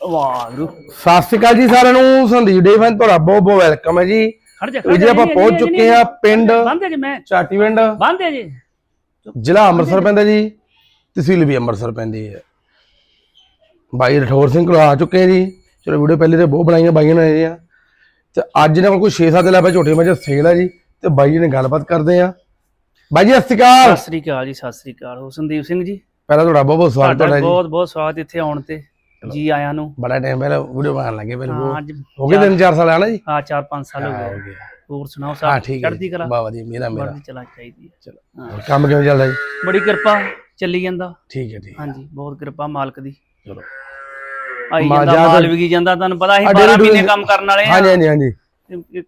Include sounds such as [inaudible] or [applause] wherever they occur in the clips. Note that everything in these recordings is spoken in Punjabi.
ਵਾਹਿਗੁਰੂ। ਸਤਿ ਸ਼੍ਰੀ ਅਕਾਲ ਜੀ ਸਾਰਿਆਂ ਨੂੰ ਸੰਦੀਪ ਡੇ ਫੈਨ ਤੁਹਾਡਾ ਬਹੁਤ ਬਹੁਤ ਵੈਲਕਮ ਹੈ ਜੀ। ਖੜ ਜਾ ਆਪਾਂ ਪਹੁੰਚ ਚੁੱਕੇ ਆ ਪਿੰਡ ਬੰਦੇ ਜੀ ਮੈਂ। ਚਾਟੀਵਿੰਡ ਬੰਦੇ ਜੀ। ਜ਼ਿਲ੍ਹਾ ਅੰਮ੍ਰਿਤਸਰ ਪੈਂਦਾ ਜੀ ਤਹਿਸੀਲ ਵੀ ਅੰਮ੍ਰਿਤਸਰ ਪੈਂਦੀ ਹੈ। ਬਾਈ ਰਠੌਰ ਸਿੰਘ ਕੋਲ ਆ ਚੁੱਕੇ ਆ ਜੀ। ਚਲੋ ਵੀਡੀਓ ਪਹਿਲੇ ਤੇ ਬਹੁਤ ਬਣਾਈਆਂ ਬਾਈਆਂ ਨੇ ਜੀ ਤੇ ਅੱਜ ਇਹਨਾਂ ਕੋਲ ਕੋਈ 6-7 ਲੈ ਪਏ ਝੋਟੇ ਮੱਝ ਸੇਲ ਹੈ ਜੀ ਤੇ ਬਾਈ ਜੀ ਨੇ ਗੱਲਬਾਤ ਕਰਦੇ ਆ ਬਾਈ ਜੀ ਸਤਿ ਸ਼੍ਰੀ ਅਕਾਲ। ਸਤਿ ਸ੍ਰੀ ਅਕਾਲ ਜੀ ਸਤਿ ਸ੍ਰੀ ਅਕਾਲ। ਹੋ ਸੰਦੀਪ ਸਿੰਘ ਜੀ? ਪਹਿਲਾਂ ਤੁਹਾਡਾ ਬਹੁਤ ਬਹੁਤ ਸਵਾਗਤ ਤੁਹਾਡਾ ਜੀ। ਬਹੁਤ ਬਹੁਤ ਸਵਾਗਤ ਇੱਥੇ ਆਉਣ ਤੇ। ਜੀ ਆਇਆਂ ਨੂੰ। ਬੜਾ ਟਾਈਮ ਪਹਿਲਾਂ ਵੀਡੀਓ ਬਣਾਉਣ ਲੱਗੇ ਪਹਿਲਾਂ ਹਾਂ ਅੱਜ ਹੋ ਗਏ ਤਿੰਨ ਚਾਰ ਸਾਲ ਆਣਾ ਜੀ? ਹਾਂ 4-5 ਸਾਲ ਹੋ ਹੋ ਗਏ। ਗਏ ਹੋਰ ਸੁਣਾਓ ਹਾਂ ਠੀਕ ਹੈ ਚੜ੍ਹਦੀ ਕਲਾ? ਬਾ ਵਧੀਆ ਮੇਰਾ ਮੇਰਾ। ਵਰਦੀ ਚਲਾ ਚਾਹੀਦੀ ਹੈ। ਚਲੋ। ਹਾਂ। ਹੋਰ ਕੰਮ ਕਿਵੇਂ ਚੱਲਦਾ ਜੀ? ਬੜੀ ਕਿਰਪਾ ਚੱਲੀ ਜਾਂਦਾ। ਠੀਕ ਹੈ ਠੀਕ ਹੈ। ਹਾਂਜੀ ਬਹੁਤ ਕਿਰਪਾ ਮਾਲਕ ਦੀ। ਚਲੋ। ਆਈ ਜਾਂਦਾ ਜ਼ਿਆਦਾ- ਮਾਲ ਵਿਕੀ ਜਾਂਦਾ ਤੁਹਾਨੂੰ ਪਤਾ ਅਸੀਂ ਆ 12 ਡੇਢ ਮਹੀਨੇ ਕੰਮ ਕਰਨ ਵਾਲੇ ਆ। ਹਾਂਜੀ ਹਾਂਜੀ ਹਾਂਜੀ।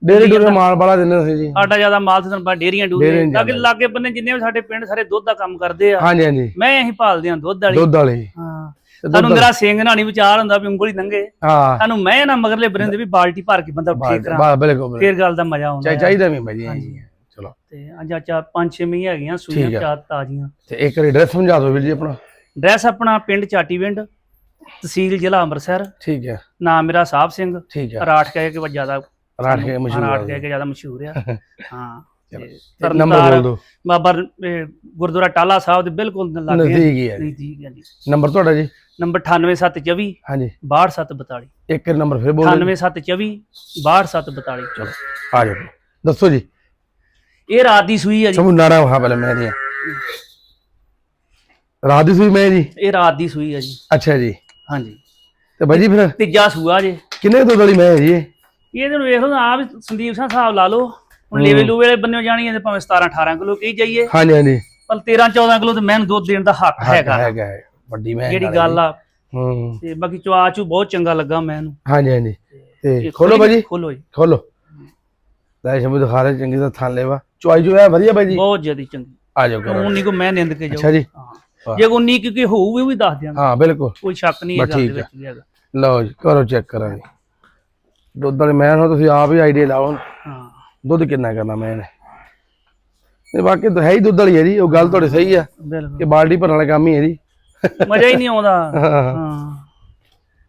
ਡੇਰੀ ਡੂਰੇ ਮਾਲ ਬੜਾ ਦਿੰਦੇ ਸੀ ਜੀ। ਸਾਡਾ ਜ਼ਿਆਦਾ ਮਾਲ ਤੇ ਤੁਹਾਨੂੰ ਪਤਾ ਡੇਰੀਆਂ ਡੇਅਰੀਆਂ ਡੂਰੀਆਂ ਲਾਗੇ। ਲਾਗੇ ਬੰਨੇ ਜਿੰਨੇ ਵੀ ਸਾਡੇ ਪਿੰਡ ਸਾਰੇ ਦੁੱਧ ਦਾ ਕੰਮ ਕਰਦੇ ਆ। ਹਾਂਜੀ ਹਾਂਜੀ। ਮੈਂ ਅਸੀਂ ਭਾਲਦੇ ਆ ਦੁੱਧ ਵਾਲੀ। ਦੁੱਧ ਵਾਲੇ। ਹਾਂ। ਤੇ ਸਾਨੂੰ ਮੇਰਾ ਸਿੰਘ ਨਾਣੀ ਵਿਚਾਰ ਹੁੰਦਾ ਵੀ ਉਂਗਲੀ ਲੰਗੇ ਹਾਂ। ਸਾਨੂੰ ਮੈਂ ਨਾ ਮਗਰਲੇ ਬਰਿੰਦੇ ਵੀ ਬਾਲਟੀ ਭਰ ਕੇ ਬੰਦਾ ਠੀਕ ਕਰਾਂ। ਬਿਲਕੁਲ। ਫੇਰ ਗੱਲ ਦਾ ਮਜ਼ਾ ਆਉਂਦਾ। ਚਾਹੀਦਾ ਵੀ ਭਾਈ ਜੀ ਚਲੋ। ਤੇ ਅੱਜ ਆ ਪੰਜ ਛੇ ਮਹੀਨੇ ਹੈਗੀਆਂ ਸੂਈਆਂ। ਚਾਰ ਤਾਜ਼ੀਆਂ। ਤੇ ਇੱਕ ਵਾਰੀ ਐਡਰੈਸ ਸਮਝਾ ਦਿਓ ਵੀਰ ਜੀ ਆਪਣਾ। ਡਰੈਸ ਆਪਣਾ ਪਿੰਡ ਚਾਟੀਵਿੰਡ ਤਹਿਸੀਲ ਜ਼ਿਲ੍ਹਾ ਅੰਮ੍ਰਿਤਸਰ। ਠੀਕ ਹੈ ਨਾਮ ਮੇਰਾ ਸਾਹਿਬ ਸਿੰਘ। ਠੀਕ ਹੈ ਰਾਠ ਕਹਿ ਕੇ ਜ਼ਿਆਦਾ ਰਾਠ ਕੇ ਮਸ਼ਹੂਰ ਰਾਠ ਕਹਿ ਕੇ ਜ਼ਿਆਦਾ ਮਸ਼ਹੂਰ ਆ। [laughs] ਹਾਂ ਨੰਬਰ ਬੋਲ ਦਿਓ। ਬਾਬਾ ਗੁਰਦੁਆਰਾ ਟਾਲਾ ਸਾਹਿਬ ਦੇ ਬਿਲਕੁਲ ਲਾਗੇ ਨਜ਼ਦੀਕ ਹੀ ਹੈ ਨਜ਼ਦੀਕ ਹੈ ਜੀ। ਨੰਬਰ ਤੁਹਾਡਾ ਜੀ? ਨੰਬਰ 98724 ਹਾਂਜੀ। 62742 ਇੱਕ ਨੰਬਰ ਫਿਰ ਬੋਲ ਦਿਓ। 98724 62742 ਚਲੋ ਆ ਜਾਓ। ਦੱਸੋ ਜੀ। ਇਹ ਰਾਤ ਦੀ ਸੂਈ ਹੈ ਜੀ। ਸਮੂ ਨਾਰਾ ਵਹਾ ਪਹਿਲੇ ਮੈਂ ਦੀਆਂ। ਰਾਤ ਦੀ ਸੂਈ ਮੈਂ ਜੀ? ਇਹ ਰਾਤ ਦੀ ਸੂਈ ਹੈ ਜੀ। ਅੱਛਾ ਜੀ। ਹਾਂਜੀ। ਤੇ ਬਾਈ ਜੀ ਫਿਰ? ਤੀਜਾ ਸੂਆ ਜੇ। ਕਿੰਨੇ ਦੁੱਧ ਵਾਲੀ ਮੈਂ ਹੈ ਜੀ ਇਹ? ਇਹ ਇਹਨੂੰ ਵੇਖ ਲਓ ਆ ਵੀ ਸੰਦੀਪ ਸਿੰਘ ਹਿਸਾਬ ਲਾ ਲਓ। ਹੁਣ ਲੇਵੇ ਲੂਵੇ ਵਾਲੇ ਬੰਨੇ ਜਾਣੀ ਤੇ ਭਾਵੇਂ 17 18 ਕਿਲੋ ਕਹੀ ਜਾਈਏ। ਹਾਂਜੀ ਹਾਂਜੀ। ਪਰ 13 14 ਕਿਲੋ ਤੇ ਮੈਨੂੰ ਦੁੱਧ ਦੇਣ ਦਾ ਹੱਕ ਹੈਗਾ। ਹੈਗਾ ਹੈ। ਵੱਡੀ ਮੈਂ ਜਿਹੜੀ ਗੱਲ ਆ। ਹੂੰ। ਤੇ ਬਾਕੀ ਚਵਾ ਚੂ ਬਹੁਤ ਚੰਗਾ ਲੱਗਾ ਮੈਨੂੰ। ਹਾਂਜੀ ਹਾਂਜੀ। ਤੇ ਖੋਲੋ ਬਾਜੀ ਖੋਲੋ ਜੀ। ਖੋਲੋ। ਲੈ ਸ਼ੰਭੂ ਦਿਖਾ ਰਹੇ ਚੰਗੀ ਤਰ੍ਹਾਂ ਥਾਂ ਲੈਵਾ। ਚੁਆਈ ਜੋ ਹੈ ਵਧੀਆ ਜੀ? ਬਹੁਤ ਜਿਆਦੀ ਚੰਗੀ। ਆ ਜਾਓ ਕਰੋ। ਉਨੀ ਕੋ ਮੈਂ ਨਿੰਦ ਕੇ ਜਾਊ ਅੱਛਾ ਜੀ। ਹਾਂ। ਜੇ ਉਨੀ ਕਿਉਂਕਿ ਹੋਊ ਵੀ ਉਹ ਵੀ ਦੱਸ ਦਿਆਂਗਾ। ਹਾਂ ਬਿਲਕੁਲ। ਕੋਈ ਸ਼ੱਕ ਨਹੀਂ ਇਸ ਗੱਲ ਦੇ ਵਿੱਚ ਹੈਗਾ। ਲਓ ਜੀ ਕਰੋ ਚੈੱਕ ਕਰਾਂਗੇ। ਦੁੱਧ ਵਾਲੇ ਮੈਂ ਹੋ ਤੁਸੀਂ ਆਪ ਹੀ ਆਈਡੀਆ ਲਾਓ ਹਾਂ। ਦੁੱਧ ਕਿੰਨਾ ਕਰਨਾ ਮੈਂ ਨੇ? ਤੇ ਬਾਕੀ ਤਾਂ ਹੈ ਹੀ ਦੁੱਧ ਵਾਲੀ ਹੈ ਜੀ ਉਹ ਗੱਲ ਤੁਹਾਡੀ ਸਹੀ ਆ। ਕਿ ਬਾਲਟੀ ਭਰਨ ਵਾਲਾ ਕੰਮ ਹੀ ਹੈ ਜੀ। ਮਜ਼ਾ ਹੀ ਨਹੀਂ ਆਉਂਦਾ। ਹਾਂ।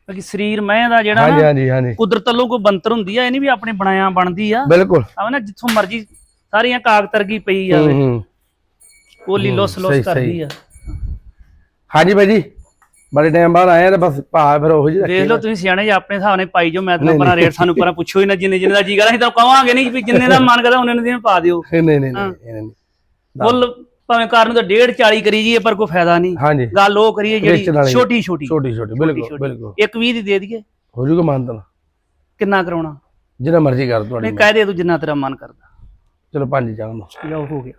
ਬਾਕੀ ਸਰੀਰ ਮੈਂ ਦਾ ਜਿਹੜਾ ਹਾਂਜੀ ਨਾ ਹਾਂਜੀ ਹਾਂਜੀ। ਕੁਦਰਤ ਵੱਲੋਂ ਕੋਈ ਬੰਤਰ ਹੁੰਦੀ ਆ ਇਹ ਨਹੀਂ ਵੀ ਆਪਣੇ ਬਣਾਇਆ ਬਣਦੀ ਆ। ਬਿਲਕੁਲ। ਆ ਨਾ ਜਿੱਥੋਂ ਮਰਜ਼ੀ ਸਾਰੀਆਂ ਕਾਗਤਰਗੀ ਪਈ ਜਾਵੇ। ਕੋਲੀ ਲੋਸ ਲੋਸ। ਕਰਦੀ ਆ। ਹਾਂਜੀ ਬਾਈ ਜੀ ਬੜੇ ਟਾਈਮ ਬਾਅਦ ਆਏ ਆ ਤੇ ਬਸ ਭਾ ਫਿਰ ਉਹੋ ਜਿਹੀ ਦੇਖ ਲਓ ਤੁਸੀਂ ਸਿਆਣੇ ਜੀ ਆਪਣੇ ਹਿਸਾਬ ਨਾਲ ਪਾਈ ਜੋ ਮੈਂ ਤਾਂ ਪਰਾਂ ਰੇਟ ਸਾਨੂੰ ਪਰਾਂ ਪੁੱਛੋ ਹੀ ਨਾ ਜਿੰਨੇ ਜਿੰਨੇ ਦਾ ਜੀ ਕਰਦਾ ਅਸੀਂ ਤਾਂ ਕਵਾਂਗੇ ਨਹੀਂ ਵੀ ਜਿੰਨੇ ਦਾ [laughs] ਮਨ ਕਰਦਾ ਉਹਨੇ ਦੇ ਪਾ ਦਿਓ। ਨਹੀਂ ਨਹੀਂ ਨਹੀਂ ਨਹੀਂ, ਮੁੱਲ ਭਾਵੇਂ ਕਰਨ ਤੋਂ 1.5 40 ਕਰੀ ਜੀਏ ਪਰ ਕੋਈ ਫਾਇਦਾ ਨਹੀਂ। ਗੱਲ ਉਹ ਕਰੀਏ ਜਿਹੜੀ। ਛੋਟੀ ਛੋਟੀ। ਛੋਟੀ ਛੋਟੀ ਬਿਲਕੁਲ ਬਿਲਕੁਲ। ਇੱਕ 20 ਦੀ ਦੇ ਦਈਏ। ਹੋ ਜੂਗਾ ਮਾਨਤਨ ਕਿੰਨਾ ਕਰਾਉਣਾ? ਜਿੰਨਾ ਮਰਜ਼ੀ ਕਰ ਤੁਹਾਡੀ ਨਹੀਂ ਕਹਿ ਦੇ ਤੂੰ ਜਿੰਨਾ ਤੇਰਾ ਮਨ ਕਰਦਾ। ਚਲੋ ਪੰਜ ਜਾਣ ਦੋ ਜਾਓ ਹੋ ਗਿਆ।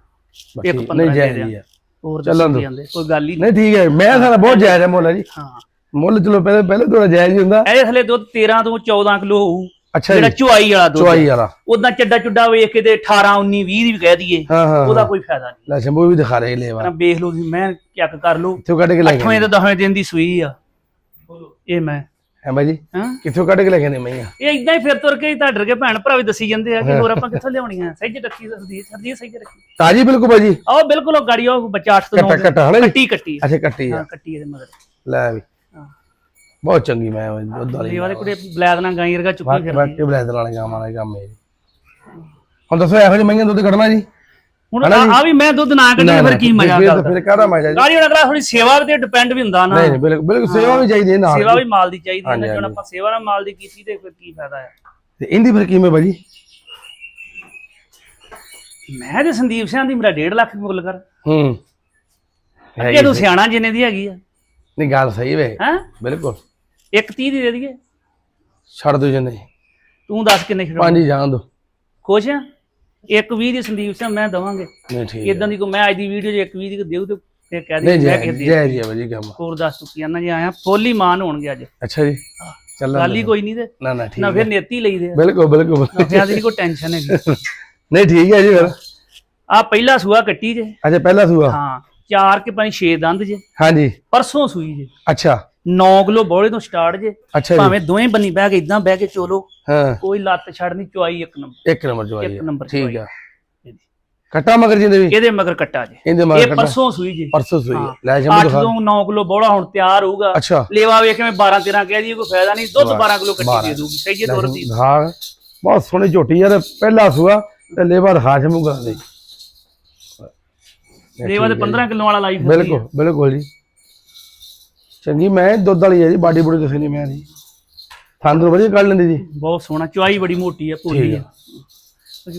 ਇੱਕ ਠੀਕ, ਪੰਦਰਾਂ ਨਹੀਂ ਦੇ ਜਾਇਜ਼ ਆ। ਹੋਰ। ਜਾਂਦੇ ਕੋਈ ਗੱਲ ਹੀ ਨਹੀਂ ਠੀਕ ਹੈ। ਮੈਂ ਸਾਰਾ ਬਹੁਤ ਜਾਇਜ਼ ਹੈ ਮੁੱਲ ਜੀ। ਹਾਂ। ਮੁੱਲ ਚਲੋ ਪਹਿਲੇ ਪਹਿਲੇ ਥੋੜਾ ਜਾਇਜ਼ ਹੁੰਦਾ। ਇਹਦੇ ਥਲੇ ਦੁੱਧ 13 ਤੋਂ 14 ਕਿਲੋ ਹੋਊ। ਅੱਛਾ ਜਿਹੜਾ ਚੁਆਈ ਵਾਲਾ ਦੁੱਧ ਚੁਆਈ ਵਾਲਾ। ਉਦਾਂ ਚੱਡਾ ਚੁੱਡਾ ਵੇਖ ਕੇ ਤੇ 18 19 20 ਦੀ ਵੀ ਕਹਿ ਦਈਏ ਉਹਦਾ ਕੋਈ ਫਾਇਦਾ ਨਹੀਂ। ਲੈ ਸ਼ੰਭੂ ਵੀ ਦਿਖਾ ਰਹੇ ਲੈਵਾ। ਨਾ ਵੇਖ ਲਓ ਤੁਸੀਂ ਮੈਂ ਚੈੱਕ ਕਰ ਲਓ। ਕਿੱਥੋਂ ਕੱਢ ਕੇ ਲੈ ਅੱਠਵੇਂ ਗਏ ਤੇ 10ਵੇਂ ਦਿਨ ਦੀ ਸੂਈ ਆ। ਇਹ ਮੈਂ। ਹੈ ਬਾਈ ਜੀ? ਕਿੱਥੋਂ ਕੱਢ ਕੇ ਲੈ ਗਏ ਨੇ ਮਈਆਂ? ਇਹ ਇਦਾਂ ਹੀ ਫਿਰ ਤੁਰ ਕੇ ਤਾਂ ਡਰ ਕੇ ਭੈਣ ਭਰਾ ਵੀ ਦੱਸੀ ਜਾਂਦੇ ਆ ਕਿ ਹੋਰ ਆਪਾਂ ਕਿੱਥੋਂ ਲਿਆਉਣੀਆਂ? ਸਹੀ ਰੱਖੀ ਸਰਦੀ ਸਰਦੀ ਸਹੀ ਰੱਖੀ। ਤਾਜੀ ਬਿਲਕੁਲ ਬਾਈ ਜੀ। ਆਹ ਬਿਲਕੁਲ ਉਹ ਗਾੜੀ ਉਹ ਬੱਚਾ 8 ਤੋਂ 9 ਕੱਟਾ ਕੱਟਾ ਅੱਛਾ ਕੱਟੀ ਆ। ਕੱਟੀ ਇਹਦੇ ਮਗਰ। ਲੈ ਵੀ। ਬਹੁਤ ਚੰਗੀ ਮੈਂ ਉਹ ਦੁੱਧ ਵਾਲੀ ਵਾਲੇ ਕੁੜੇ ਬਲੈਕ ਨਾਲ ਗਾਈ ਵਰਗਾ ਚੁੱਕੀ ਫਿਰ ਬਾਕੀ ਬਲੈਦਰ ਵਾਲੇ ਕੰਮ ਵਾਲਾ ਕੰਮ ਹੈ ਹੁਣ ਦੱਸੋ ਇਹੋ ਜਿਹੇ ਮਈਆਂ ਦੁੱਧ ਕੱਢਣਾ ਜੀ? ਹੁਣ ਆ ਵੀ ਮੈਂ ਦੁੱਧ ਨਾ ਕੱਢੇ ਫਿਰ ਕੀ ਮਜ਼ਾ ਕਰਦਾ ਫਿਰ ਕਾਹਦਾ ਮਜ਼ਾ ਜੀ? ਗਾੜੀ ਹੁਣ ਅਗਲਾ ਥੋੜੀ ਸੇਵਾ ਤੇ ਡਿਪੈਂਡ ਵੀ ਹੁੰਦਾ ਨਾ। ਨਹੀਂ ਨਹੀਂ ਬਿਲਕੁਲ ਬਿਲਕੁਲ ਸੇਵਾ ਵੀ ਚਾਹੀਦੀ ਹੈ ਨਾਲ ਸੇਵਾ ਵੀ ਮਾਲ ਦੀ ਚਾਹੀਦੀ ਹੈ ਨਾ। ਆਪਾਂ ਸੇਵਾ ਨਾਲ ਮਾਲ ਦੀ ਕੀਤੀ ਤੇ ਫਿਰ ਕੀ ਫਾਇਦਾ ਹੈ? ਤੇ ਇਹਦੀ ਫਿਰ ਕਿਵੇਂ ਬਾਜੀ? ਮੈਂ ਤੇ ਸੰਦੀਪ ਸਿੰਘ ਦੀ ਮੇਰਾ 1.5 ਲੱਖ ਮੁੱਲ ਕਰ। ਹੂੰ। ਅੱਗੇ ਤੂੰ ਸਿਆਣਾ ਜਿੰਨੇ ਦੀ ਹੈਗੀ ਆ। ਨਹੀਂ ਗੱਲ ਸਹੀ ਵੇ। ਹੈ? ਬਿਲਕੁਲ। ਇੱਕ 30 ਦੀ ਦੇ ਦਈਏ? ਛੱਡ ਦੋ ਜਨੇ ਤੂੰ ਦੱਸ ਕਿੰਨੇ ਖਿਡਾਉਣੇ ਪੰਜ ਹੀ ਜਾਣ ਦੋ ਖੁਸ਼ ਆ? ਇੱਕ 20 ਦੀ ਸੰਦੀਪ ਸਿੰਘ ਮੈਂ ਦਵਾਂਗੇ। ਨਹੀਂ ਠੀਕ। ਇਦਾਂ ਦੀ ਕੋ ਮੈਂ ਅੱਜ ਦੀ ਵੀਡੀਓ 'ਚ ਇੱਕ 20 ਦੀ ਦੇਉ ਤੇ ਫਿਰ ਕਹਿ ਦੇ ਨਹੀਂ ਮੈਂ ਜੈ ਕਿਸੇ ਦੀ ਜੈ ਜੀ ਬਾਜੀ ਕੰਮ ਹੋਰ ਦੱਸ ਤੂੰ ਕੀ ਆਨਾ ਜੀ ਆਇਆ ਫੁੱਲ ਮਾਨ ਹੋਣਗੇ ਅੱਜ। ਅੱਛਾ ਜੀ। ਚੱਲ ਗੱਲ ਹੀ ਕੋਈ ਨਹੀਂ ਤੇ। ਨਾ ਨਾ ਠੀਕ ਨਾ ਫਿਰ ਨੇਤੀ ਲਈ ਦੇ ਬਿਲਕੁਲ ਬਿਲਕੁਲ ਨਫਿਆਂ ਦੀ ਨੀ ਕੋਈ ਟੈਨਸ਼ਨ ਹੈਗੀ। ਨਹੀਂ ਠੀਕ ਹੈ ਜੀ ਫਿਰ। ਆ ਪਹਿਲਾ ਸੂਆ ਕੱਟੀ ਜੇ। ਅੱਛਾ ਪਹਿਲਾ ਸੂਆ। ਹਾਂ ਚਾਰ ਕੇ ਪੰਜ ਛੇ ਦੰਦ ਜੇ। ਹਾਂਜੀ। ਪਰਸੋਂ ਸੂਈ ਜੇ। ਅੱਛਾ। 9 ਕਿਲੋ ਬੋਲੇ ਤੋਂ ਸਟਾਰਟ ਜੇ। ਅੱਛਾ ਜੀ। ਭਾਵੇਂ ਦੋਵੇਂ ਬੰਨੀ ਬਹਿ ਕੇ ਇਦਾਂ ਬਹਿ ਕੇ ਚੋਲੋ ਹਾਂ। ਕੋਈ ਲੱਤ ਛੱਡਣੀ ਚੁਆਈ ਇੱਕ ਨੰਬਰ। ਇੱਕ ਨੰਬਰ ਜਵਾਈ ਇੱਕ ਨੰਬਰ ਠੀਕ। ਆ। ਕੱਟਾ ਮਗਰ ਜਿੰਦੇ ਵੀ? ਇਹਦੇ ਮਗਰ ਕੱਟਾ ਜੇ। ਇਹਦੇ ਮਗਰ ਇਹ ਕੱਟਾ। ਪਰਸੋਂ ਸੂਈ ਜੇ। ਪਰਸੋਂ ਸੂਈ। ਲੈ ਸ਼ੰਭੂ 8 ਦਿਖਾ। ਤੋਂ 9 ਕਿਲੋ ਬੋਲਾ ਹੁਣ ਤਿਆਰ ਹੋਊਗਾ। ਅੱਛਾ। ਲੇਵਾ ਵੇਖ ਕੇ ਮੈਂ 12 13 ਕਹਿ ਦੀ ਕੋਈ ਫਾਇਦਾ ਨਹੀਂ। ਦੁੱਧ 12 ਕਿਲੋ ਕੱਟੀ। ਦੇ ਦੂਗੀ ਸਹੀ ਜੇ ਦੁੱਧ ਦੀ। ਹਾਂ ਬਹੁਤ ਸੋਹਣੀ ਝੋਟੀ ਯਾਰ ਪਹਿਲਾ ਸੂਆ ਤੇ ਲੇਬਰ ਹਾਸ਼ ਮੂੰਹ ਕਰਾ ਦੇ। ਲੇਵਾ ਤੇ 15 ਕਿਲੋ ਵਾਲਾ ਲਾਈ ਫਿਰਦੀ। ਬਿਲਕੁਲ ਬਿਲਕੁਲ ਜੀ। ਚੰਗੀ ਮੈਂ ਦੁੱਧ ਵਾਲੀ ਹੈ ਜੀ ਬਾਡੀ ਬੁੜੀ ਕਿਸੇ ਨਹੀਂ ਮੈਂ ਜੀ ਥਾਂਦਰ ਵਧੀਆ ਕੱਢ ਲੈਂਦੀ ਜੀ। ਬਹੁਤ ਸੋਹਣਾ ਚੁਆਈ ਬੜੀ ਮੋਟੀ ਆ ਭੋਲੀ ਠੀਕ ਆ।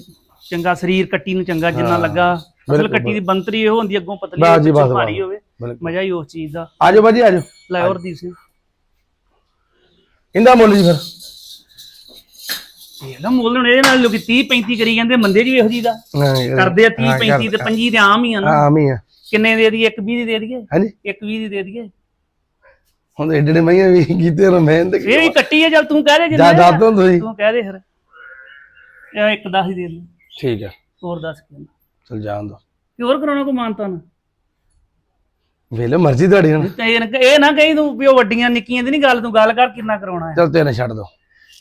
ਚੰਗਾ ਸਰੀਰ ਕੱਟੀ ਨੂੰ ਚੰਗਾ ਜਿੰਨਾ ਲੱਗਾ। ਅਸਲ ਕੱਟੀ ਦੀ ਬੰਤਰੀ ਇਹੋ ਹੁੰਦੀ ਅੱਗੋਂ ਪਤਲੀ ਬਸ ਜੀ, ਹੋਵੇ, ਬਸ, ਭਾਰੀ ਮਜ਼ਾ ਹੀ ਉਸ ਚੀਜ਼ ਦਾ। ਆਜੋ ਬਾਜੀ ਆਜੋ ਲੈ ਹੋਰ ਦੀ ਸੀ। ਇਹਦਾ ਮੁੱਲ ਜੀ ਫਿਰ। ਇਹ ਨਾ ਮੁੱਲ ਹੁਣ ਇਹਦੇ ਨਾਲ ਲੋਕੀ 30 35 ਕਰੀ ਜਾਂਦੇ ਮੰਦੇ ਜੀ ਇਹੋ ਜੀ ਦਾ। ਕਰਦੇ ਆ 30 35 ਤੇ 25 ਤੇ ਆਮ ਹੀ ਆ ਨਾ। ਹਾਂ ਮੀ ਆ। ਕਿੰਨੇ ਦੇ ਦਈਏ? 1 20 ਦੀ ਦੇ ਦਈਏ? ਹਾਂਜੀ। 1 20 ਦੀ ਦੇ ਦਈਏ? ਹੁਣ ਏਡੇ ਏਡੇ ਮਈਆਂ ਵੀ ਕੀਤੇ ਨਾ ਮਿਹਨਤ ਇਹ ਵੀ ਕੱਟੀ ਆ ਚੱਲ ਤੂੰ ਕਹਿ ਦੇ ਜਾ ਦੱਸ ਦੋ ਤੁਸੀਂ। ਤੂੰ ਕਹਿ ਦੇ ਫਿਰ। ਇਹ ਇੱਕ 10 ਹੀ ਦੇ ਦੇ। ਠੀਕ ਹੈ ਹੋਰ ਦੱਸ ਕੀ ਚਲ ਜਾਣ ਦੋ। ਕਿ ਹੋਰ ਕਰਾਉਣਾ ਕੋ ਮਾਨਤਾ ਨਾ। ਵੇਲੇ ਮਰਜ਼ੀ ਤੁਹਾਡੀ ਹੁਣ। ਤੇ ਇਹ ਨਾ- ਕਹੀਂ ਤੂੰ ਵੀ ਉਹ ਵੱਡੀਆਂ ਨਿੱਕੀਆਂ ਦੀ ਨਹੀਂ ਗੱਲ ਤੂੰ ਗੱਲ ਕਰ ਕਿੰਨਾ ਕਰਾਉਣਾ ਹੈ। ਚਲ ਤਿੰਨ ਛੱਡ ਦੋ।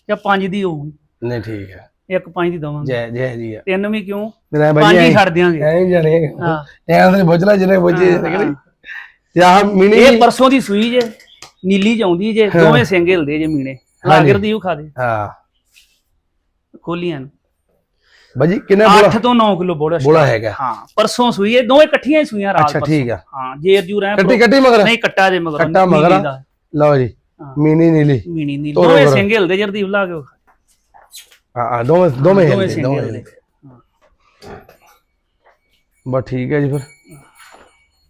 ਜਾਂ ਪੰਜ ਦੀ ਹੋਊਗੀ। ਨਹੀਂ ਠੀਕ ਹੈ ਇੱਕ ਪੰਜ ਦੀ ਦਵਾਂਗੇ। ਜੈ ਜੈ ਜੀ ਆ। ਤਿੰਨ ਵੀ ਕਿਉਂ? ਪੰਜ ਹੀ ਛੱਡ ਦਿਆਂਗੇ। ਐਂ ਹੀ ਜਾਣੇ। ਹਾਂ। ਐਂ ਤੇ ਬੁਝਲਾ ਜਿਹਨੇ ਬੁਝੇ ਤੇ ਆਹ ਮਿਨੀ ਇਹ ਪਰਸੋਂ ਦੀ ਸੂਈ ਜੇ। ਨੀਲੀ ਜਾਉਂਦੀ ਜੇ ਦੋਵੇਂ ਸਿੰਘ ਹਿਲਦੇ ਜੇ ਮੀਣੇ। ਲਾਗਰ ਦੀ ਉਹ ਖਾ ਦੇ। ਹਾਂ। ਖੋਲੀਆਂ। ਬਾਜੀ ਕਿੰਨਾ ਬੋਲਾ 8 ਤੋਂ 9 ਕਿਲੋ ਬੋੜਾ ਬੋਲਾ ਹੈਗਾ। ਹਾਂ ਪਰਸੋਂ ਸੂਈ ਇਹ ਦੋਵੇਂ ਇਕੱਠੀਆਂ ਹੀ ਸੂਈਆਂ ਰਾਤ ਅੱਛਾ ਪਰਸੋਂ। ਠੀਕ ਆ। ਹਾਂ ਜੇਰ ਜੂ ਰਹਿ ਕੱਟੀ ਕੱਟੀ ਮਗਰ? ਨਹੀਂ ਕੱਟਾ ਜੇ ਮਗਰ ਕੱਟਾ ਮਗਰ। ਲਓ ਜੀ। ਮਿਨੀ ਨੀਲੀ। ਮੀਣੀ ਨੀਲੀ। ਦੋਵੇਂ। ਸਿੰਘ ਹਿਲਦੇ ਜਰਦੀ ਲਾ ਕੇ। ਹਾਂ ਹਾਂ ਦੋਵੇਂ ਦੋਵੇਂ ਹਿਲਦੇ ਦੋਵੇਂ ਹਿਲਦੇ। ਬਸ ਠੀਕ ਹੈ ਜੀ ਫਿਰ।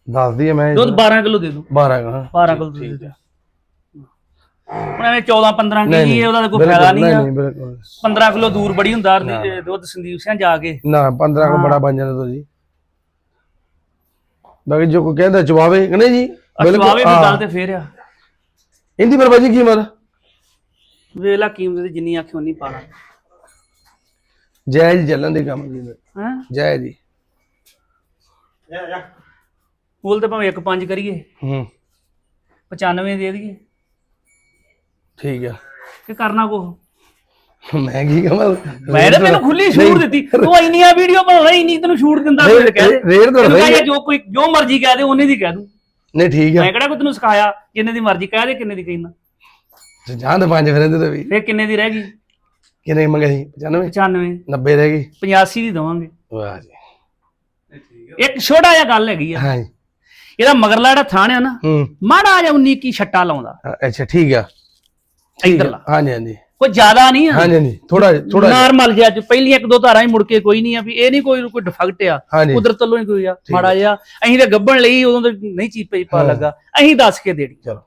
ਦੱਸ ਦਈਏ ਮੈਂ ਦੁੱਧ 12 ਕਿਲੋ ਦੇ ਦੂੰ 12 ਹਾਂ 12 ਕਿਲੋ ਦੇ ਦੂੰ ਹੁਣ ਐਵੇਂ 14 15 ਨਹੀਂ, ਕੀ ਉਹਦਾ ਕੋਈ ਬਿਲਕੁਲ, ਫਾਇਦਾ ਨਹੀਂ ਨਹੀਂ ਬਿਲਕੁਲ। 15 ਕਿਲੋ ਦੂਰ ਬੜੀ ਹੁੰਦਾ ਦੁੱਧ ਸੰਦੀਪ ਸਿੰਘ ਜਾ ਕੇ। ਨਾ 15 ਕੋ ਬੜਾ ਬਣ ਜਾਂਦਾ ਜੀ। ਬਾਕੀ ਜੋ ਕੋਈ ਕਹਿੰਦਾ ਚਵਾਵੇ ਕਿ ਨਹੀਂ ਜੀ? ਅਸਵਾਵੇ ਦੀ ਹਾਂ। ਗੱਲ ਤੇ ਫੇਰ ਆ। ਇਹਦੀ ਫਿਰ ਬਾਜੀ ਕੀ ਮਤ ਵੇਲਾ ਕੀਮਤ ਤੇ ਜਿੰਨੀ ਆਖੀ ਉਨੀ ਪਾਣਾ ਜੈ ਜੀ ਚੱਲਣ ਦੇ ਕੰਮ ਜੀ ਹੈ? ਜੈ ਜੀ। ਫੁੱਲ ਤੇ ਭਾਵੇਂ 1.5 ਕਰੀਏ। ਹੂੰ। 95 ਦੇ ਦਈਏ। ਠੀਕ ਆ। ਕਿ ਕਰਨਾ ਕੋ ਮੈਂ ਕੀ ਕਹਾਂ? ਮੈਂ ਤਾਂ ਤੈਨੂੰ ਖੁੱਲੀ ਛੂਟ ਦਿੱਤੀ। ਤੂੰ ਇੰਨੀਆਂ ਵੀਡੀਓ ਬਣਾਉਣਾ ਇੰਨੀ ਤੈਨੂੰ ਛੂਟ ਦਿੰਦਾ ਕੋਈ ਕਹਿ ਦੇ। ਰੇਟ ਤਾਂ ਕਹਿ ਜੋ ਕੋਈ ਜੋ ਮਰਜ਼ੀ ਕਹਿ ਦੇ ਉਹਨੇ ਦੀ ਕਹਿ ਦੂੰ। ਨਹੀਂ ਠੀਕ ਆ। ਮੈਂ ਕਿਹੜਾ ਕੋਈ ਤੈਨੂੰ ਸਿਖਾਇਆ ਜਿੰਨੇ ਦੀ ਮਰਜ਼ੀ ਕਹਿ ਦੇ ਕਿੰਨੇ ਦੀ ਕਹਿਣਾ ਤੇ ਜਾਂ ਤਾਂ ਪੰਜ ਫਿਰ ਇਹਦੇ ਤੇ ਵੀ। ਫੇਰ ਕਿੰਨੇ ਦੀ ਰਹਿ ਗਈ? ਕਿੰਨੇ ਮੰਗੇ ਸੀ 95 95 90 ਰਹਿ ਗਈ? 85 ਦੀ ਦਵਾਂਗੇ। ਵਾਹ ਜੀ। ਇੱਕ ਛੋਟਾ ਜਿਹਾ ਗੱਲ ਹੈਗੀ ਆ। ਹਾਂ ਜੀ। ਇਹਦਾ ਮਗਰਲਾ ਜਿਹੜਾ ਥਾਣ ਆ ਨਾ ਮਾੜਾ ਜਿਹਾ 19 ਕੀ ਛੱਟਾ ਲਾਉਂਦਾ। ਅੱਛਾ ਠੀਕ ਆ। ਇਧਰਲਾ। ਹਾਂਜੀ ਹਾਂਜੀ। ਕੋਈ ਜ਼ਿਆਦਾ ਨਹੀਂ ਆ। ਹਾਂਜੀ ਹਾਂਜੀ। ਥੋੜਾ ਥੋੜਾ ਨਾਰਮਲ ਜਿਹਾ ਅੱਜ ਪਹਿਲੀਆਂ ਇੱਕ ਦੋ ਧਾਰਾਂ ਹੀ ਮੁੜ ਕੇ ਕੋਈ ਨਹੀਂ ਆ ਵੀ ਇਹ ਨਹੀਂ ਕੋਈ ਕੋਈ ਡਿਫੈਕਟ ਆ। ਕੁਦਰਤ ਵੱਲੋਂ ਹੀ ਕੋਈ ਆ ਮਾੜਾ ਜਿਹਾ। ਅਸੀਂ ਤੇ ਗੱਬਣ ਲਈ ਉਦੋਂ ਤੇ ਨਹੀਂ ਚੀਪੇ ਪਾ ਲੱਗਾ। ਅਸੀਂ ਦੱਸ ਕੇ ਦੇਣੀ। ਚਲੋ।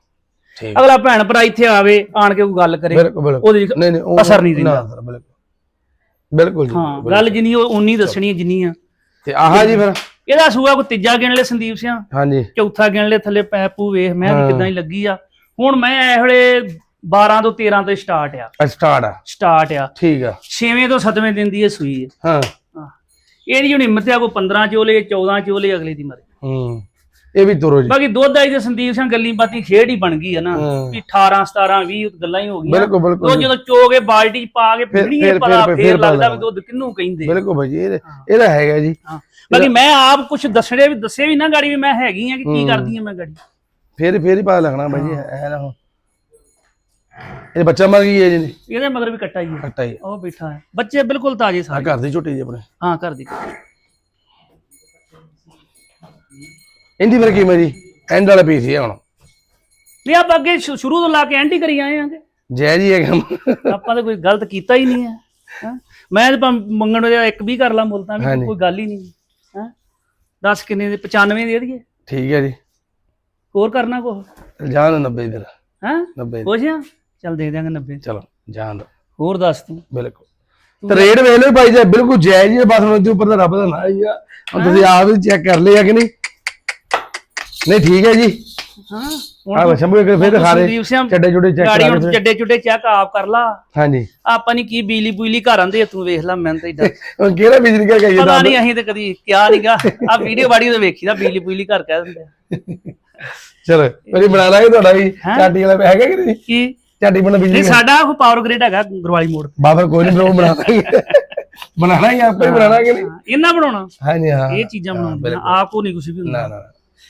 ਠੀਕ। ਅਗਲਾ ਭੈਣ ਭਰਾ ਇੱਥੇ ਆਵੇ ਆਣ ਕੇ ਕੋਈ ਗੱਲ ਕਰੇ। ਉਹਦੀ ਨਹੀਂ ਨਹੀਂ ਅਸਰ ਨਹੀਂ ਦਿੰਦਾ। ਬਿਲਕੁਲ। ਜੀ ਹਾਂ ਗੱਲ ਜਿੰਨੀ ਉਹ ਉਨੀ ਦੱਸਣੀ ਹੈ ਜਿੰਨੀ ਆ। ਤੇ ਆਹ ਜੀ ਫਿਰ। ਇਹਦਾ ਸੂਆ ਕੋਈ ਤੀਜਾ ਗਿਣ ਲੈ ਸੰਦੀਪ ਸਿੰਘ ਹਾਂਜੀ। ਚੌਥਾ ਗਿਣ ਲੈ ਥੱਲੇ ਪੈਪੂ ਵੇਖ ਮੈਂ ਕਿਦਾਂ ਹੀ ਲੱਗੀ ਆ। ਹੁਣ ਮੈਂ ਇਹ ਵੇਲੇ 12 ਤੋਂ 13 ਤੇ ਸਟਾਰਟ ਆ। ਸਟਾਰਟ ਆ। ਸਟਾਰਟ ਆ। ਠੀਕ ਆ। 6ਵੇਂ ਤੋਂ 7ਵੇਂ ਦਿਨ ਦੀ ਇਹ ਸੂਈ ਹੈ। ਹਾਂ। ਹਾਂ। ਇਹਦੀ ਹੁਣ ਹਿੰਮਤ ਆ ਕੋ 15 ਚੋਲੇ 14 ਚੋਲੇ ਅਗਲੇ ਦੀ ਮਰੇ। ਹੂੰ। ਇਹ ਵੀ ਤੁਰੋ ਜੀ। ਬਾਕੀ ਦੁੱਧ ਆਈ ਤੇ ਸੰਦੀਪ ਸਿੰਘ ਗੱਲੀ ਬਾਤੀ ਖੇਡ ਹੀ ਬਣ ਗਈ ਆ ਨਾ। ਹਾਂ। ਵੀ 18 17 20 ਗੱਲਾਂ ਹੀ ਹੋ ਗਈਆਂ। ਬਿਲਕੁਲ ਬਿਲਕੁਲ। ਉਹ ਜਦੋਂ ਚੋਗੇ ਬਾਲਟੀ 'ਚ ਪਾ ਕੇ ਫਿਰ- ਫਿਰਣੀ ਫਿਰ- ਲੱਗਦਾ ਵੀ। ਦੁੱਧ ਕਿੰਨੂੰ ਕਹਿੰਦੇ ਬਿਲਕੁਲ ਭਾਜੀ ਇਹ ਇਹਦਾ ਹੈਗਾ ਜੀ। ਹਾਂ। ਬਾਕੀ ਮੈਂ ਆਪ ਕੁਝ ਦੱਸਣੇ ਵੀ ਦੱਸੇ ਵੀ ਨਾ ਗਾੜੀ ਵੀ ਮੈਂ ਹੈਗੀ ਆ ਕਿ ਕੀ ਕਰਦੀ ਆ ਮੈਂ ਗਾੜੀ। ਫੇਰ ਫੇਰ ਹੀ ਪਤਾ ਲੱਗਣਾ ਭਾਜੀ ਐ ਨਾ ਇਹ ਬੱਚਾ ਮਰ ਗਈ ਹੈ ਜੀ। ਇਹਦੇ ਮਗਰ ਵੀ ਕੱਟਾ ਹੀ ਆ ਕੱਟਾ ਹੀ ਉਹ ਬੈਠਾ ਹੈ। ਬੱਚੇ ਬਿਲਕੁਲ ਤਾਜ਼ੇ ਆ ਸਾਰੇ। ਘਰ ਦੀ ਝੋਟੀ ਜੀ ਆਪਣੇ। ਹਾਂ ਘਰ ਦੀ। ਫਿਰ ਕੀ ਜੀ ਐਂਡ ਵਾਲਾ ਪੀਸ ਹੀ ਆ ਹੁਣ। ਨਹੀਂ ਆਪਾਂ ਅੱਗੇ ਸ਼ੁ- ਸ਼ੁਰੂ ਤੋਂ ਲਾ ਕੇ ਐਂਟੀ ਕਰੀ ਆਏ ਆਂਗੇ। ਜੈ ਜੀ ਹੈਗਾ ਆਪਾਂ ਤਾਂ ਕੋਈ ਗਲਤ ਕੀਤਾ ਹੀ ਨਹੀਂ ਹੈ। ਹੈਂ। ਮੈਂ ਤਾਂ ਭਾਵੇਂ ਮੰਗਣ ਨੂੰ ਇੱਕ ਵੀ ਕਰ ਲਾਂ ਮੁੱਲ ਤਾਂ ਵੀ ਹਾਂਜੀ। ਕੋਈ ਗੱਲ ਹੀ ਨਹੀਂ। ਹੈ? 10 ਕਿੰਨੇ ਦੇ? 95 ਦੇ ਦਈਏ ਠੀਕ ਹੈ ਜੀ। ਹੋਰ ਕਰਨਾ ਕੋ ਜਾਨ 90 ਫਿਰ। ਹੈ? 90 ਪੁੱਛਿਆ ਚੱਲ ਦੇ ਦਿਆਂਗੇ 90 ਚਲੋ ਜਾਨ ਦੋ। ਹੋਰ ਦੱਸ ਤੂੰ? ਬਿਲਕੁਲ। ਤੇ ਰੇਟ ਵੇਖ ਲਓ ਭਾਈ ਜੀ ਬਿਲਕੁਲ ਜਾਇਜ਼ ਹੀ ਹੈ ਬਸ ਤੇ ਉੱਪਰ ਦਾ ਰੱਬ ਦਾ ਨਾਂ ਹੀ ਆ। ਹੁਣ ਤੁਸੀਂ ਆਪ ਹੀ ਚੈੱਕ ਕਰ ਲਿਆ ਕਿ ਨਹੀਂ? ਨਹੀਂ ਠੀਕ ਹੈ ਜੀ। ਹਾਂ ਆ ਸ਼ੰਭੂ ਇੱਕ ਫਿਰ ਦਿਖਾ ਰਹੇ ਸੰਦੀਪ ਸਿੰਘ ਚੱਡੇ ਚੁੱਡੇ ਚੈੱਕ ਗਾੜੀ ਕਰਾ ਹੁਣ ਚੱਡੇ ਚੁੱਡੇ ਚੈੱਕ ਆਪ ਕਰ ਲਾ। ਹਾਂਜੀ। ਆਪਾਂ ਨਹੀਂ ਕੀ ਬਿਜਲੀ ਬੁਜਲੀ ਘਰ ਆਂਦੇ ਤੂੰ ਵੇਖ ਲੈ ਮੈਂ ਤਾਂ ਇਦਾਂ [laughs] ਹੁਣ ਕਿਹੜਾ ਬਿਜਲੀ ਕਾ ਕਹੀਏ ਪਤਾ ਨਹੀਂ ਅਸੀਂ ਤੇ ਕਦੀ ਕਿਹਾ ਨਹੀਂਗਾ ਆ ਵੀਡੀਓ ਬਾੜੀ ਤੇ ਵੇਖੀਦਾ ਬਿਜਲੀ ਬੁਜਲੀ ਘਰ ਕਹਿ ਦਿੰਦੇ ਆ। ਚਲੋ ਮੇਰੀ ਬਣਾ ਲਾਂਗੇ ਤੁਹਾਡਾ ਵੀ? ਚਾਟੀ ਵਾਲਾ ਹੈਗਾ ਕਿ ਨਹੀਂ? ਕੀ? ਚਾਟੀ ਬਣਾ ਬਿਜਲੀ ਨਹੀਂ ਸਾਡਾ ਕੋ ਪਾਵਰ ਗ੍ਰਿਡ ਹੈਗਾ ਗੁਰਵਾਲੀ ਮੋੜ। ਬਾਬਰ ਕੋਈ ਨਹੀਂ ਬਰੋ ਬਣਾ ਦਾਂਗੇ। ਬਣਾਣਾ ਹੀ ਆਪੇ ਬਣਾਣਾ ਕਿ ਨਹੀਂ? ਇਹਨਾਂ ਬਣਾਉਣਾ? ਹਾਂਜੀ ਹਾਂ। ਇਹ ਚੀਜ਼ਾਂ ਬਿਲਕੁਲ। ਆਪ ਕੋ ਨਹੀਂ ਕੁਝ ਵੀ ਹੁੰਦਾ। ਨਾ ਨਾ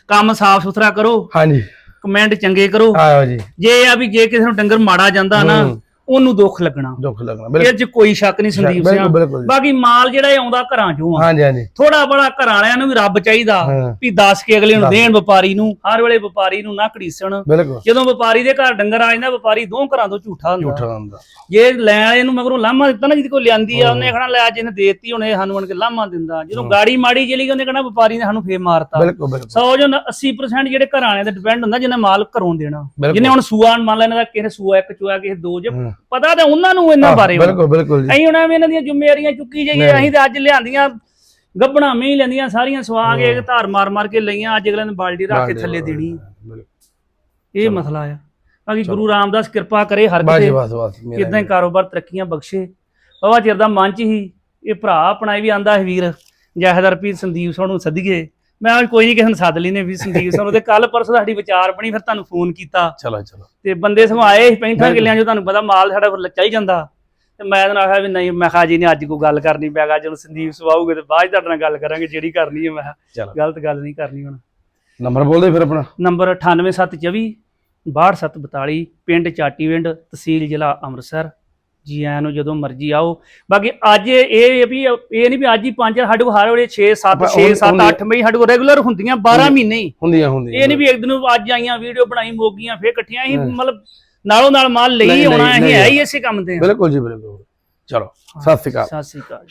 ਕੰਮ ਸਾਫ਼ ਸੁਥਰਾ ਕਰੋ ਹਾਂਜੀ। ਕਮੈਂਟ ਚੰਗੇ ਕਰੋ। ਆਇਓ ਜੀ। ਜੇ ਆ ਵੀ ਜੇ ਕਿਸੇ ਨੂੰ ਡੰਗਰ ਮਾੜਾ ਜਾਂਦਾ ਨਾ। ਉਹਨੂੰ ਦੁੱਖ ਲੱਗਣਾ। ਦੁੱਖ ਲੱਗਣਾ ਬਿਲਕੁਲ। ਇਹ 'ਚ ਕੋਈ ਸ਼ੱਕ ਨਹੀਂ ਸੰਦੀਪ ਬਿਲਕੁਲ ਸਿੰਘ ਬਿਲਕੁਲ ਜੀ। ਬਾਕੀ ਮਾਲ ਜਿਹੜਾ ਇਹ ਆਉਂਦਾ ਘਰਾਂ ਚੋਂ ਆ। ਹਾਂਜੀ ਹਾਂਜੀ। ਥੋੜਾ ਬੜਾ ਘਰਾਂ ਵਾਲਿਆਂ ਨੂੰ ਵੀ ਰੱਬ ਚਾਹੀਦਾ ਹਾਂ। ਵੀ ਦੱਸ ਕੇ ਅਗਲੇ ਨੂੰ ਦੇਣ ਵਪਾਰੀ ਨੂੰ ਹਰ ਵੇਲੇ ਵਪਾਰੀ ਨੂੰ ਨਾ ਘੜੀਸਣ। ਬਿਲਕੁਲ। ਜਦੋਂ ਵਪਾਰੀ ਦੇ ਘਰ ਡੰਗਰ ਆ ਜਾਂਦਾ ਵਪਾਰੀ ਦੋ ਘਰਾਂ ਤੋਂ ਝੂਠਾ ਹੁੰਦਾ। ਝੂਠਾ ਹੁੰਦਾ। ਜੇ ਲੈਣ ਵਾਲੇ ਨੂੰ ਮਗਰੋਂ ਲਾਮਾ ਦਿੱਤਾ ਨਾ ਜਿਹਦੇ ਕੋਲ ਲਿਆਂਦੀ ਆ ਉਹਨੇ ਕਹਣਾ ਲੈ ਅੱਜ ਇਹਨੇ ਦੇਤੀ ਹੁਣ ਇਹ ਸਾਨੂੰ ਆਣ ਕੇ ਲਾਮਾ ਦਿੰਦਾ। ਜਦੋਂ ਗਾੜੀ ਮਾੜੀ ਚਲੀ ਗਈ ਉਹਨੇ ਕਹਣਾ ਵਪਾਰੀ ਨੇ ਸਾਨੂੰ ਫੇਰ ਮਾਰਤਾ। ਬਿਲਕੁਲ ਬਿਲਕੁਲ। 100 ਜੋ 80% ਜਿਹੜੇ ਘਰਾਂ ਵਾਲਿਆਂ ਤੇ ਡਿਪੈਂਡ ਹੁੰਦਾ ਜਿਹਨੇ ਮਾਲ ਘਰੋਂ ਦੇਣਾ। ਬਿਲਕੁਲ। ਜਿਹਨੇ ਹੁਣ ਸੂਆ ਮੰਨ ਲੈਣਾ ਕਿਸੇ ਨੇ ਸੂਆ ਇੱਕ ਚੋਇਆ ਕਿਸੇ ਦੋ ਜੇ। ਪਤਾ ਤਾਂ ਉਹਨਾਂ ਨੂੰ ਇਹਨਾਂ ਬਾਰੇ ਵਾ। ਬਿਲਕੁਲ ਬਿਲਕੁਲ ਜੀ। ਅਸੀਂ ਹੁਣ ਐਵੇਂ ਇਹਨਾਂ ਦੀਆਂ ਜ਼ਿੰਮੇਵਾਰੀਆਂ ਚੁੱਕੀ ਜਾਈਏ ਅਸੀਂ ਤੇ ਅੱਜ ਲਿਆਂਦੀਆਂ ਗੱਬਣਾ ਮੀਂਹ ਲੈਂਦੀਆਂ ਸਾਰੀਆਂ ਸਵਾ ਕੇ ਧਾਰ ਮਾਰ ਮਾਰ ਕੇ ਲਈਆਂ ਅੱਜ ਅਗਲੇ ਨੇ ਬਾਲਟੀ ਰੱਖ ਕੇ ਥੱਲੇ ਦੇਣੀ। ਇਹ ਮਸਲਾ ਆ। ਬਾਕੀ ਗੁਰੂ ਰਾਮਦਾਸ ਕਿਰਪਾ ਕਰੇ ਹਰ ਮੇਰਾ ਇਦਾਂ ਹੀ ਕਾਰੋਬਾਰ ਤਰੱਕੀਆਂ ਬਖਸ਼ੇ। ਬਾਬਾ ਚਿਰ ਦਾ ਮਨ ਚ ਹੀ ਇਹ ਭਰਾ ਆਪਣਾ ਵੀ ਆਂਦਾ ਹੈ ਵੀਰ ਜਹਦਰ ਸੰਦੀਪ ਸੋਨੂੰ ਸੱਦੀਏ। ਮੈਂ ਕਿਹਾ ਕੋਈ ਨਹੀਂ ਕਿਸੇ ਨੂੰ ਸੱਦ ਲੈਨੇ ਵੀ ਸੰਦੀਪ ਸੋਨੂੰ ਤੇ ਕੱਲ ਪਰਸੋਂ ਸਾਡੀ ਵਿਚਾਰ ਬਣੀ ਫਿਰ ਤੁਹਾਨੂੰ ਫੋਨ ਕੀਤਾ। ਚਲੋ ਚਲੋ। ਤੇ ਬੰਦੇ ਸਗੋਂ ਆਏ ਸੀ 65 ਕਿੱਲਿਆਂ 'ਚ ਤੁਹਾਨੂੰ ਪਤਾ ਮਾਲ ਸਾਡਾ ਫਿਰ ਚੱਲ ਜਾਂਦਾ। ਤੇ ਮੈਂ ਤਾਂ ਆਖਿਆ ਵੀ ਨਹੀਂ ਮੈਂ ਕਿਹਾ ਜੀ ਨੇ ਅੱਜ ਕੋਈ ਗੱਲ ਕਰਨੀ ਪੈਗਾ ਜਦੋਂ ਸੰਦੀਪ ਸਵਾਊਗੇ ਤੇ ਬਾਅਦ ਤੁਹਾਡੇ ਨਾਲ ਗੱਲ ਕਰਾਂਗੇ ਜਿਹੜੀ ਕਰਨੀ ਹੈ ਮੈਂ ਕਿਹਾ ਗਲਤ ਗੱਲ ਨਹੀਂ ਕਰਨੀ ਹੁਣ। ਨੰਬਰ ਬੋਲ ਦੇ ਫਿਰ ਆਪਣਾ। ਨੰਬਰ 98724 62742 ਪਿੰਡ ਚਾਟੀਵਿੰਡ ਤਹਿਸੀਲ ਜ਼ਿਲ੍ਹਾ ਅੰਮ੍ਰਿਤਸਰ। ਜੀ ਆਇਆਂ ਨੂੰ ਜਦੋਂ ਮਰਜ਼ੀ ਆਓ। ਬਾਕੀ ਅੱਜ ਇਹ ਵੀ ਇਹ ਨਹੀਂ ਵੀ ਅੱਜ ਹੀ ਪੰਜ ਸਾਡੇ ਕੋਲ ਹਰ ਵੇਲੇ 6 7 ਆਪਾਂ 6 ਉਹ- 7 8 ਮਈ ਸਾਡੇ ਕੋਲ ਰੈਗੂਲਰ ਹੁੰਦੀਆਂ 12 ਮਹੀਨੇ ਹੀ। ਹੁੰਦੀਆਂ ਹੁੰਦੀਆਂ। ਇਹ ਨਹੀਂ ਵੀ ਇੱਕ ਦਿਨ ਅੱਜ ਆਈਆਂ ਵੀਡੀਓ ਬਣਾਈ ਮੋਗੀਆਂ ਫੇਰ ਇਕੱਠੀਆਂ ਹੀ ਹਾਂ। ਮਤਲਬ ਨਾਲੋਂ ਨਾਲ ਮਾਲ ਲਈ ਆਉਣਾ ਅਸੀਂ। ਹੈ ਹੀ ਇਸੇ ਕੰਮ ਤੇ। ਬਿਲਕੁਲ ਜੀ ਬਿਲਕੁਲ। ਚਲੋ ਸਤਿ ਸ਼੍ਰੀ ਅਕਾਲ। ਸਤਿ ਸ੍ਰੀ ਅਕਾਲ।